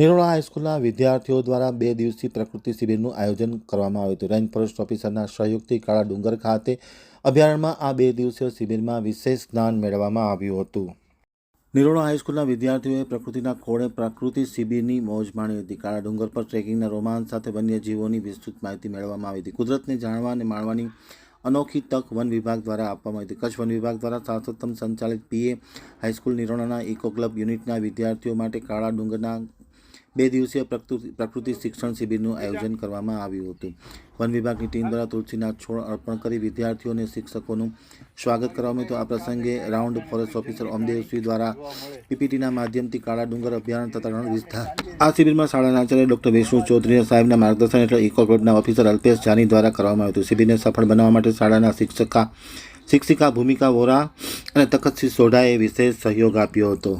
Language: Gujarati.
નિરોણા હાઈસ્કૂલના વિદ્યાર્થીઓ દ્વારા બે દિવસીય પ્રકૃતિ શિબિરનું આયોજન કરવામાં આવ્યું હતું. રેન્જ ફોરેસ્ટ ઓફિસરના સહયોગથી કાળા ડુંગર ખાતે અભયારણ્યમાં આ બે દિવસીય શિબિરમાં વિશેષ જ્ઞાન મેળવવામાં આવ્યું હતું. નિરોણા હાઈસ્કૂલના વિદ્યાર્થીઓએ પ્રકૃતિના ખોળે પ્રકૃતિ શિબિરની મોજ માણી હતી. કાળા ડુંગર પર ટ્રેકિંગના રોમાંચ સાથે વન્યજીવોની વિસ્તૃત માહિતી મેળવવામાં આવી હતી. કુદરતને જાણવા અને માણવાની અનોખી તક વન વિભાગ દ્વારા આપવામાં આવી હતી. કચ્છ વન વિભાગ દ્વારા સાતસોત્તમ સંચાલિત પીએ હાઈસ્કૂલ નિરોણાના ઇકો ક્લબ યુનિટના વિદ્યાર્થીઓ માટે કાળા ડુંગરના બે દિવસીય પ્રકૃતિ પ્રકૃતિ શિક્ષણ શિબિરનું આયોજન કરવામાં આવ્યું હતું. વન વિભાગની ટીમ દ્વારા તુલસીના છોડ અર્પણ કરી વિદ્યાર્થીઓ અને શિક્ષકોનું સ્વાગત કરવામાં હતું. આ પ્રસંગે રાઉન્ડ ફોરેસ્ટ ઓફિસર ઓમદેવસિંહ દ્વારા પીપીટીના માધ્યમથી કાળા ડુંગર અભિયાન તથા રણ વિસ્તાર આ શિબિરમાં શાળાના આચાર્ય ડોક્ટર વિષ્ણુ ચૌધરી સાહેબના માર્ગદર્શન હેઠળ ઇકો ઓફિસર અલ્પેશ જાની દ્વારા કરવામાં આવ્યું હતું. શિબિરને સફળ બનાવવા માટે શાળાના શિક્ષકા શિક્ષિકા ભૂમિકા વોરા અને તખતસિંહ સોઢાએ વિશેષ સહયોગ આપ્યો હતો.